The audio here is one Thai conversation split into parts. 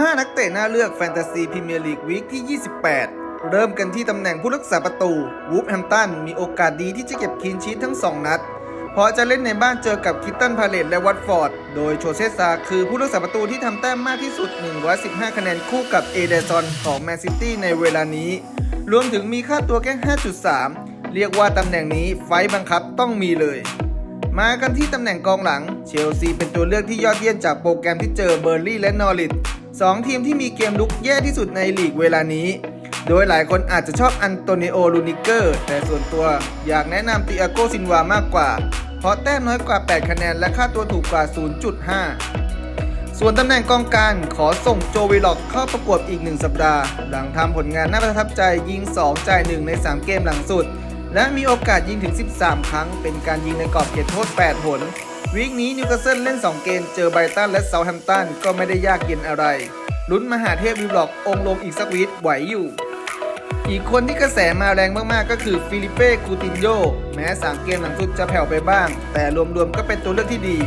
5 นักเตะหน้าเลือกแฟนตาซีพรีเมียร์ลีกวีคที่ 28 เริ่มกันที่ตำแหน่งผู้รักษาประตูวูฟแฮมตันมีโอกาสดีที่จะเก็บคลีนชีททั้ง 2 นัด เพราะจะเล่นในบ้านเจอกับคิตตันพาเลตและวัตฟอร์ด โดยโชเซซาคือผู้รักษาประตูที่ทำแต้มมากที่สุด 115 คะแนนคู่กับเอเดซอนของแมนซิตี้ในเวลานี้ รวมถึงมีค่าตัวแค่ 5.3 เรียกว่าตำแหน่งนี้ไฟต์บังคับต้องมีเลยมากันที่ตำแหน่งกองหลัง เชลซีเป็นตัวเลือกที่ยอดเยี่ยมจากโปรแกรมที่เจอเบอร์ลี่และนอริท สองทีมที่มีเกมลุกแย่ที่สุดในลีกเวลานี้ โดยหลายคนอาจจะชอบอันโตนิโอลูนิเกอร์ แต่ส่วนตัวอยากแนะนำติอาโกซินวามากกว่า เพราะแต้มน้อยกว่า 8 คะแนนและค่าตัวถูกกว่า 0.5 ส่วนตำแหน่งกองกลางขอส่งโจวิล็อกเข้าประกวดอีก 1 สัปดาห์ หลังทำผลงานน่าประทับใจยิง 2 จ่าย 1 ใน 3 เกมหลังสุด และมีโอกาสยิงถึง 13 ครั้ง เป็นการยิงในกรอบเขตโทษ 8 หน วีคนี้นิวคาสเซิลเล่น 2 เกมเจอไบตันและเซาแฮมตันก็ไม่ได้ยากเย็นอะไร ลุ้นมหาเทพวิวล็อกองลงอีกสักวีคไหวอยู่ อีกคนที่กระแสมาแรงมากๆ ก็คือฟิลิเป้คูตินโยแม้ 3 เกมหลังสุดจะแผ่วไปบ้าง แต่รวมๆก็เป็นตัวเลือกที่ดี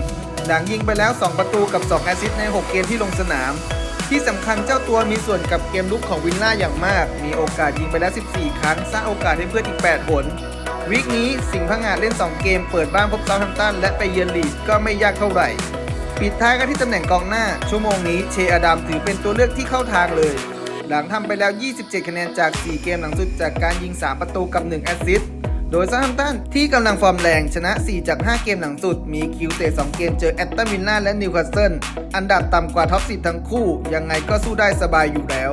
หลังยิงไปแล้ว 2 ประตูกับ 2 แอสซิสต์ใน 6 เกมที่ลงสนาม ที่สำคัญเจ้าตัวมีส่วนกับเกมลุกของวินล่าอย่างมาก มีโอกาสยิงไปแล้ว 14 ครั้งสร้างโอกาสให้เพื่อนอีก8ผล วีคนี้สิงห์พังงาเล่น 2 เกม เปิดบ้านพบเซาท์แฮมป์ตันและไปเยือนลีดก็ไม่ยากเท่าไหร่ ปิดท้ายกันที่ตำแหน่งกองหน้า ชั่วโมงนี้เชอดัมถือเป็นตัวเลือกที่เข้าทางเลย หลังทำไปแล้ว 27 คะแนนจาก 4 เกมหลังสุดจากการยิง 3 ประตูกับ 1 แอสซิสต์โดยซาฮัมตันที่กำลังฟอร์มแรงชนะ 4 จาก 5 เกมหลังสุด มีคิวเตะ 2 เกมเจอแอตตันวิลล่าและนิวคาสเซิลอันดับต่ำกว่าท็อป10ทั้งคู่ ยังไงก็สู้ได้สบายอยู่แล้ว